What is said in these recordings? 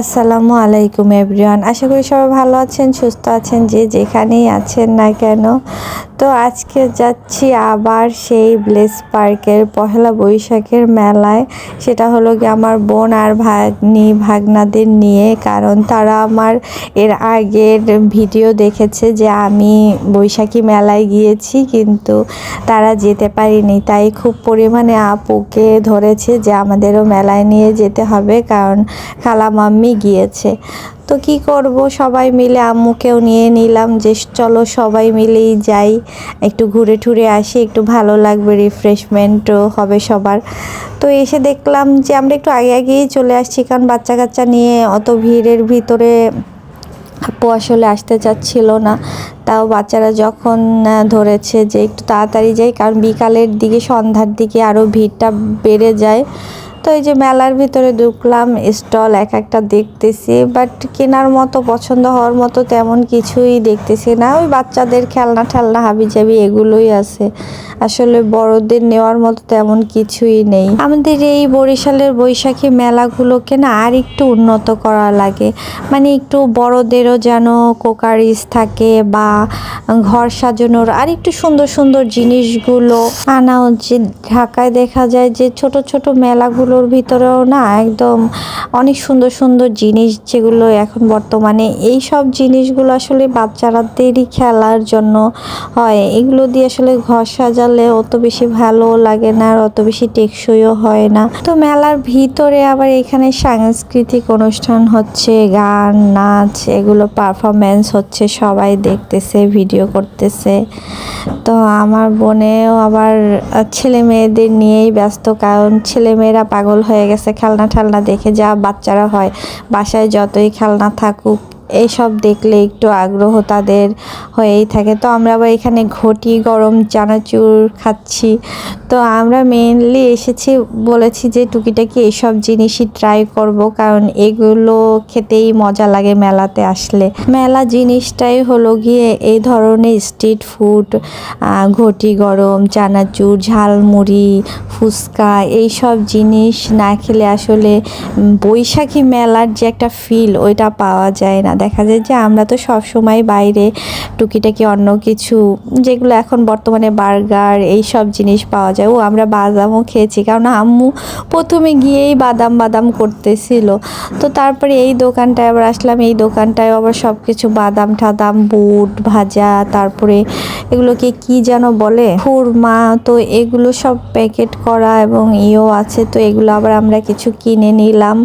আসসালামু আলাইকুম এভরিওয়ান আশা করি সবাই ভালো আছেন, সুস্থ আছেন, যে যেখানেই আছেন না কেন। তো আজকে যাচ্ছি আবার সেই ব্লেস পার্কের পহেলা বৈশাখের মেলায়। সেটা হলো কি আমার বোন আর ভাগ্নি, ভাগনাদের নিয়ে, কারণ তারা আমার এর আগের ভিডিও দেখেছে যে আমি বৈশাখী মেলায় গিয়েছি, কিন্তু তারা যেতে পারিনি। তাই খুব পরিমাণে আপুকে ধরেছে যে আমাদেরও মেলায় নিয়ে যেতে হবে, কারণ খালা মাম্মি গিয়েছে। তো কি করব? সবাই মিলে আম্মুকেও নিয়ে নিলাম যে, চলো সবাই মিলেই যাই। একটু ঘুরে টুরে আসি, একটু ভালো লাগবে রিফ্রেশমেন্টও হবে সবার। তো এসে দেখলাম যে, আমরা একটু আগে আগেই চলে আসছি, কারণ বাচ্চা কাচ্চা নিয়ে অত ভিড়ের ভিতরে আপু আসলে আসতে চাচ্ছিল না। তাও বাচ্চারা যখন ধরেছে যে, একটু তাড়াতাড়ি যাই। কারণ বিকালের দিকে, সন্ধ্যার দিকে আরও ভিড়টা বেড়ে যায়। তো এই যে মেলার ভিতরে ঢুকলাম, স্টল এক একটা দেখতেছি বাট কেনার মতো, পছন্দ হওয়ার মতো তেমন কিছুই দেখতেছি না। ওই বাচ্চাদের খেলনা ঠেলনা হাবি জাবি এগুলোই আছে। আসলে বড়দের নেওয়ার মতো তেমন কিছুই নেই। আমাদের এই বরিশালের বৈশাখী মেলাগুলোকে না আর একটু উন্নত করা লাগে। মানে একটু বড়দেরও যেন কোকারিজ থাকে বা ঘর সাজানোর আর একটু সুন্দর সুন্দর জিনিসগুলো। আনা উচিত। ঢাকায় দেখা যায় যে ছোট ছোট মেলাগুলোর ভিতরেও না একদম অনেক সুন্দর সুন্দর জিনিস যেগুলো এখন বর্তমানে এই সব জিনিসগুলো আসলে বাচ্চারাদেরই খেলার জন্য হয়। এগুলো দিয়ে আসলে ঘর সাজালে অত বেশি ভালো লাগে না আর অত বেশি টেকসইও হয় না। তো মেলার ভিতরে আবার এখানে সাংস্কৃতিক অনুষ্ঠান হচ্ছে, গান, নাচ এগুলো পারফরমেন্স হচ্ছে, সবাই দেখতেছে ভিডিও করতেছে। তো আমার বোনেও আবার ছেলে মেয়েদের নিয়েই ব্যস্ত, কারণ ছেলে মেয়েরা পাগল হয়ে গেছে খেলনা ঠেলনা দেখে যা বাচ্চারা হয়। বাসায় যতই খেলনা থাকুক এইসব দেখলে একটু আগ্রহ তাদের হয়েই থাকে। তো আমরা আবার এখানে ঘটি, গরম চানাচুর খাচ্ছি। তো আমরা মেনলি এসেছি, বলেছি যে টুকিটাকি এইসব জিনিসই ট্রাই করব, কারণ এগুলো খেতেই মজা লাগে মেলাতে আসলে। মেলা জিনিসটাই হলো গিয়ে এই ধরনের স্ট্রিট ফুড ঘটি, গরম, চানাচুর, ঝালমুড়ি, ফুচকা এইসব জিনিস না খেলে আসলে বৈশাখী মেলার যে একটা ফিল ওইটা পাওয়া যায় না। দেখা যায় যে আমরা তো সব সময় বাইরে, টুকিটাকি অন্য কিছু, যেগুলো এখন বর্তমানে বার্গার এই সব জিনিস পাওয়া যায়। ও, আমরা বাদামও খেয়েছি। কারণ আম্মু প্রথমে গিয়েই বাদাম বাদাম করতেছিল। তো তারপরে এই দোকানটায় আবার আসলাম, এই দোকানটায় আবার সব কিছু বাদাম ঠাদাম, বুট, ভাজা, তারপরে এগুলোকে কি যেন বলে, খুরমা, তো এগুলো সব প্যাকেট করা এবং ইও আছে, তো এগুলো আবার আমরা কিছু কিনে নিলাম।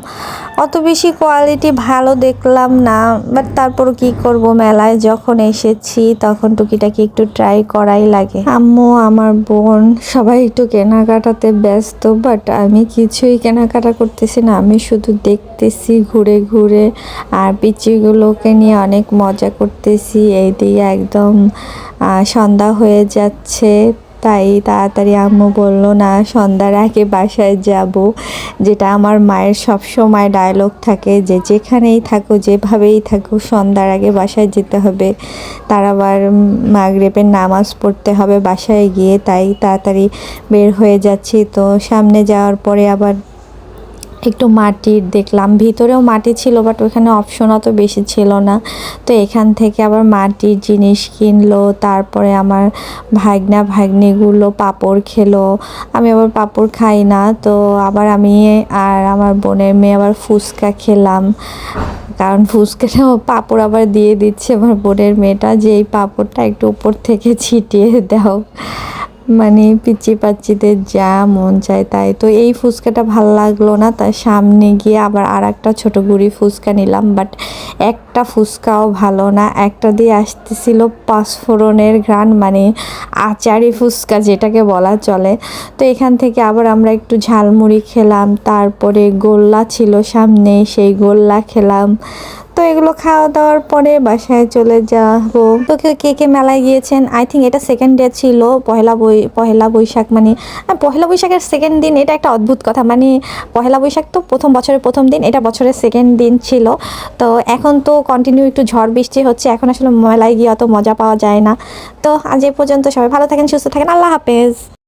অত বেশি কোয়ালিটি ভালো দেখলাম না। বাট তারপরও কি করব? মেলায় যখন এসেছি, তখন টুকিটাকি একটু ট্রাই করাই লাগে। আম্মু, আমার বোন, সবাই একটু কেনাকাটাতে ব্যস্ত বাট আমি কিছুই কেনাকাটা করতেছি না। আমি শুধু দেখতেছি ঘুরে ঘুরে, আর পিচিগুলোকে নিয়ে অনেক মজা করতেছি। এইদিকে একদম সন্ধ্যা হয়ে যাচ্ছে। তাই তাড়াতাড়ি আম্মু বলল, না, সন্ধ্যার আগে বাসায় যাব। যেটা আমার মায়ের সব সময় ডায়লগ থাকে যে, যেখানেই থাকো, যেভাবেই থাকো, সন্ধ্যার আগে বাসায় যেতে হবে। তার আবার মাগরেবের নামাজ পড়তে হবে বাসায় গিয়ে, তাই তাড়াতাড়ি বের হয়ে যাচ্ছি। তো সামনে যাওয়ার পরে আবার একটু মাটির দেখলাম। ভিতরেও মাটি ছিল বাট ওখানে অপশন অত বেশি ছিল না। তো এখান থেকে আবার মাটির জিনিস কিনলো, তারপরে আমার ভাগনা ভাগ্নিগুলো পাপড় খেলো। আমি আবার পাপড় খাই না, তো আবার আমি আর আমার বোনের মেয়ে আবার ফুচকা খেলাম। কারণ ফুচকাটাও পাপড় আবার দিয়ে দিচ্ছে আমার বোনের মেয়েটা, যে এই পাপড়টা একটু উপর থেকে ছিটিয়ে দাও। মানে পিচি পাচ্চিদের যা মন চায় তাই। তো এই ফুচকাটা ভালো লাগল না তার সামনে গিয়ে আবার আর একটা ছোটো গুড়ি ফুচকা নিলাম। বাট একটা ফুচকাও ভালো না, একটা দিয়ে আসতেছিল পাঁচফোড়নের ঘ্রাণ মানে আচারি ফুচকা যেটাকে বলা চলে। তো এখান থেকে আবার আমরা একটু ঝালমুড়ি খেলাম, তারপরে গোল্লা ছিল সামনে, সেই গোল্লা খেলাম। তো এগুলো খাওয়া দাওয়ার পরে বাসায় চলে যাব। তো কে কে মেলায় গিয়েছেন? আই থিঙ্ক এটা সেকেন্ড ডে ছিল পহেলা বই পহেলা বৈশাখ মানে আহ, পহেলা বৈশাখের সেকেন্ড দিন এটা একটা অদ্ভুত কথা। মানে পহেলা বৈশাখ তো প্রথম বছরের প্রথম দিন এটা বছরের সেকেন্ড দিন ছিল। তো এখন তো কন্টিনিউ একটু ঝড় বৃষ্টি হচ্ছে এখন আসলে মেলায় গিয়ে অত মজা পাওয়া যায় না। তো আজ এ পর্যন্ত সবাই ভালো থাকেন সুস্থ থাকেন আল্লাহ হাফেজ।